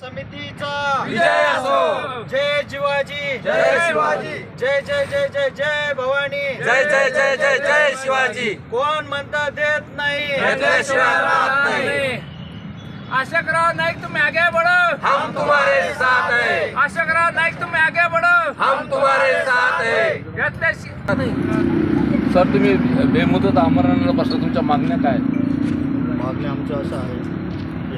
समितीचा. विजय असो. जय शिवाजी. जय शिवाजी. जय जय जय जय जय भवानी. जय जय जय जय जय शिवाजी. कोण म्हणता देत नाही. आशकराव नाईक तुम्ही आगे बढो. हम तुम्हारे साथ है. आशकराव नाईक तुम्ही आगे बढो. हम तुम्हारे साथ है. सर तुम्ही बेमुदत आमरणाला बसला तुमच्या मागण्या काय मागण्या आमच्या असं आहे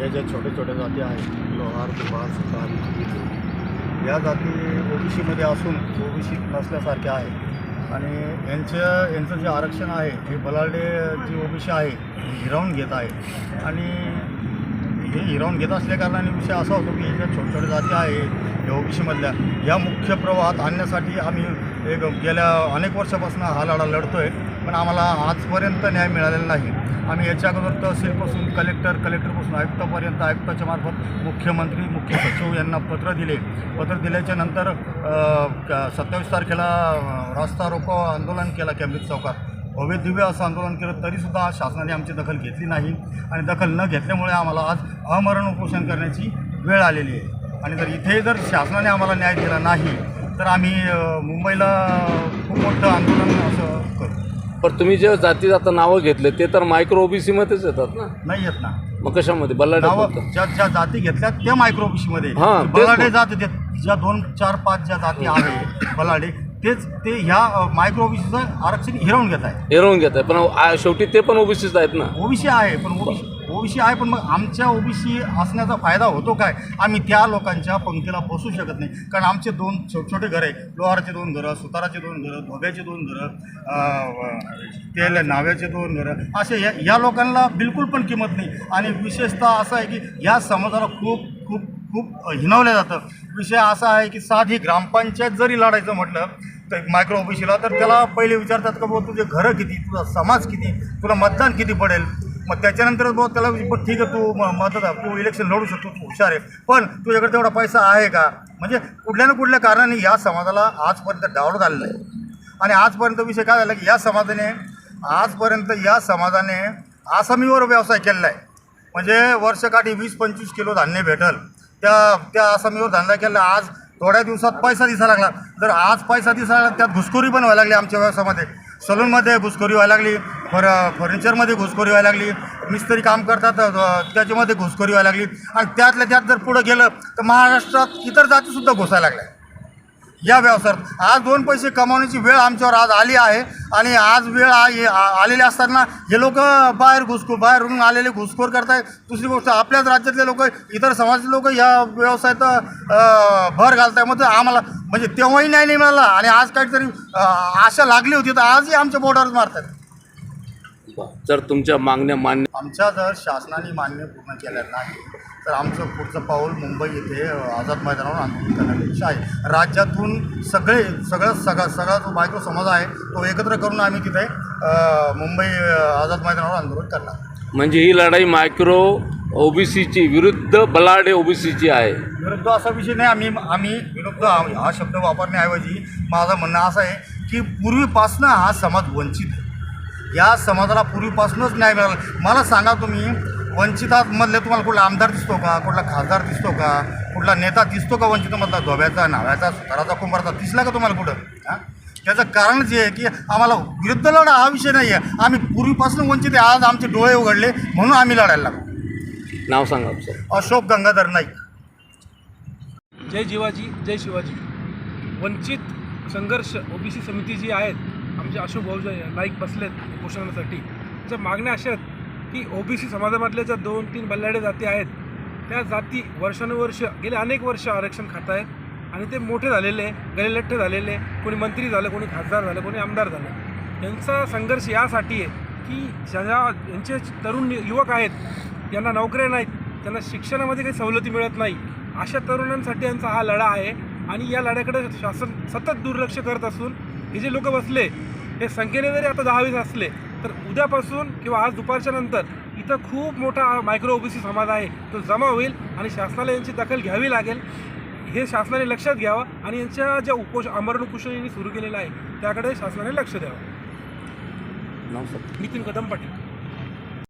हे ज्या छोटे छोटे जाती आहेत लोहार दुबार सुतार या जाती ओबीसीमध्ये असून ओबीसी नसल्यासारख्या आहे आणि यांचं यांचं जे आरक्षण आहे हे बलाडे जी ओबीसी आहे हिरावून घेत आहे. आणि हे हिरावून घेत असल्याकारणाने विषय असा होतो की ज्या छोट्या छोट्या जाती आहे या ओबीसीमधल्या या मुख्य प्रवाहात आणण्यासाठी आम्ही एक गेल्या अनेक वर्षापासून हा लढा लढतो आहे पण आम्हाला आजपर्यंत न्याय मिळालेला नाही. आम्ही याच्या अगोदर तहसीलपासून कलेक्टर कलेक्टरपासून आयुक्तापर्यंत आयुक्ताच्या मार्फत मुख्यमंत्री मुख्य सचिव यांना पत्र दिले. पत्र दिल्याच्या नंतर सत्तावीस तारखेला रास्ता रोको आंदोलन केला कॅम्ब्रिज चौकात. भव्य दिव्य असं आंदोलन केलं तरीसुद्धा शासनाने आमची दखल घेतली नाही. आणि दखल न घेतल्यामुळे आम्हाला आज अमरण उपोषण करण्याची वेळ आलेली आहे. आणि जर इथे जर शासनाने आम्हाला न्याय दिला नाही तर आम्ही मुंबईला खूप मोठं आंदोलन असं करू. पण तुम्ही जे जाती आता नावं घेतले ते तर मायक्रो ओबीसी मध्येच येतात ना? नाही येत ना. मग कशामध्ये? बल्लाडे नावं ज्या ज्या जाती घेतल्या त्या मायक्रोबिशीमध्ये तेच बलाढे मग. जाती ज्या दोन चार पाच ज्या जाती आहे बलाढे तेच ते ह्या मायक्रोबिशीचं आरक्षण हिरवून घेत आहे. एरवून घेत आहे. पण शेवटी ते पण ओबीसीच आहेत ना? ओबीसी आहे पण ओबीसी ओबीसी आहे पण मग आमच्या ओबीसी असण्याचा फायदा होतो काय? आम्ही त्या लोकांच्या पंक्तीला बसू शकत नाही. कारण आमचे दोन छोटे छोटे घरं आहे लोहारचे दोन घरं सुताराचे दोन घरं धोब्याचे दोन घरं तेल नाव्याचे दोन घरं असे या या लोकांना बिलकुल पण किंमत नाही. आणि विशेषतः असं आहे की या समाजाला खूप खूप खूप हिनवलं जातं. विषय असा आहे की साधी ग्रामपंचायत जरी लढायचं म्हटलं तर मायक्रो ओबीसीला तर त्याला पहिले विचारतात का बाबा तुझे घरं किती? तुझा समाज किती? तुला मतदान किती पडेल? मग त्याच्यानंतर बाबा त्याला ठीक आहे तू मदत तू इलेक्शन लढू शकतो तू हुशार आहे. पण तुझ्याकडे तेवढा पैसा आहे का? म्हणजे कुठल्या ना कुठल्या कारणाने या समाजाला आजपर्यंत डावलत आलेलं आहे. आणि आजपर्यंत विषय काय झाला की या समाजाने आजपर्यंत या समाजाने आसामीवर व्यवसाय केलेला आहे. म्हणजे वर्षकाठी वीस पंचवीस किलो धान्य भेटल. त्या त्या आसामीवर धंदा केला. आज थोड्या दिवसात पैसा दिसायला लागला. जर आज पैसा दिसायला लागला, त्यात घुसखोरी पण व्हायला लागली आमच्या व्यवसायामध्ये. सलूनमध्ये घुसखोरी व्हायला लागली. फर फर्निचरमध्ये घुसखोरी व्हायला लागली. मिस्त्री काम करतात त्याच्यामध्ये घुसखोरी व्हायला लागली. आणि त्यातल्या त्यात जर पुढं गेलं तर महाराष्ट्रात इतर जातीसुद्धा घुसायला लागल्या. या व्यवसायात. आज दोन पैसे कमावण्याची वेळ आमच्यावर आज आली आहे. आणि आज वेळ आलेली असताना हे लोक बाहेर घुसखोर बाहेरून आलेले घुसखोर करतायत. दुसरी गोष्ट आपल्याच राज्यातले लोक इतर समाजातले लोक या व्यवसायात भर घालताय मग ते आम्हाला म्हणजे तेव्हाही नाही मिळाला. आणि आज काहीतरी आशा लागली होती तर आजही आमच्या बोर्डावर मारतात जर तुमच्या मागण्या मान्य आमच्या जर शासनाने मान्य पूर्ण केल्या नाही तर आमचं पुढचं पाऊल मुंबई येथे आझाद मैदानावर आंदोलन करण्यापेक्षा आहे. राज्यातून सगळे सगळं सगळा सगळा जो बायको समाज आहे तो एकत्र करून आम्ही तिथे मुंबई आझाद मैदानावर आंदोलन करणार. म्हणजे ही लढाई मायक्रो ओबीसीची विरुद्ध बलाढ्य ओबीसीची आहे. विरुद्ध असा विषय नाही आम्ही आम्ही विरुद्ध हा शब्द वापरण्याऐवजी माझं म्हणणं असं आहे की पूर्वीपासनं हा समाज वंचित आहे. या समाजाला पूर्वीपासूनच न्याय मिळाला. मला सांगा तुम्ही वंचितामधले तुम्हाला कुठला आमदार दिसतो का? कुठला खासदार दिसतो का? कुठला नेता दिसतो का वंचितमधला? धोब्याचा नाव्याचा सुताराचा कुंभाराचा? दिसला का तुम्हाला कुठं? हां? त्याचं कारण जे आहे की आम्हाला विरुद्ध लढा हा विषय नाही आहे आम्ही पूर्वीपासून वंचित आहे. आज आमचे डोळे उघडले म्हणून आम्ही लढायला लागलो. नाव सांगा सर अशोक गंगाधर नाईक. जय जिवाजी जय शिवाजी. वंचित संघर्ष ओबीसी समिती जी आहेत आमचे अशोक भाऊजी नाईक बसलेत उपोषणासाठी. त्याच्या मागण्या अशा आहेत की ओबीसी समाजामधल्या ज्या दोन तीन बल्लाडे जाती आहेत त्या जाती वर्षानुवर्ष गेले अनेक वर्ष आरक्षण खात आहेत आणि ते मोठे झालेले गलेलठ्ठ झालेले कोणी मंत्री झालं कोणी खासदार झालं कोणी आमदार झालं. यांचा संघर्ष यासाठी आहे की ज्या यांचे तरुण युवक आहेत यांना नोकऱ्या नाहीत त्यांना शिक्षणामध्ये काही सवलती मिळत नाही अशा तरुणांसाठी यांचा हा लढा आहे. आणि या लढ्याकडे शासन सतत दुर्लक्ष करत असून हे जे लोक बसले हे संख्येने जरी आता दहावीस असले तर उद्यापासून किंवा आज दुपारच्या नंतर इथं खूप मोठा मायक्रो ओबीसी समाज आहे. तो जमा होईल आणि शासनाला यांची दखल घ्यावी लागेल. हे शासनाने लक्षात घ्यावं आणि यांच्या ज्या उपोष आमरण उपोषण यांनी सुरू केलेलं आहे त्याकडे शासनाने लक्ष द्यावं. नितीन कदम पाटील.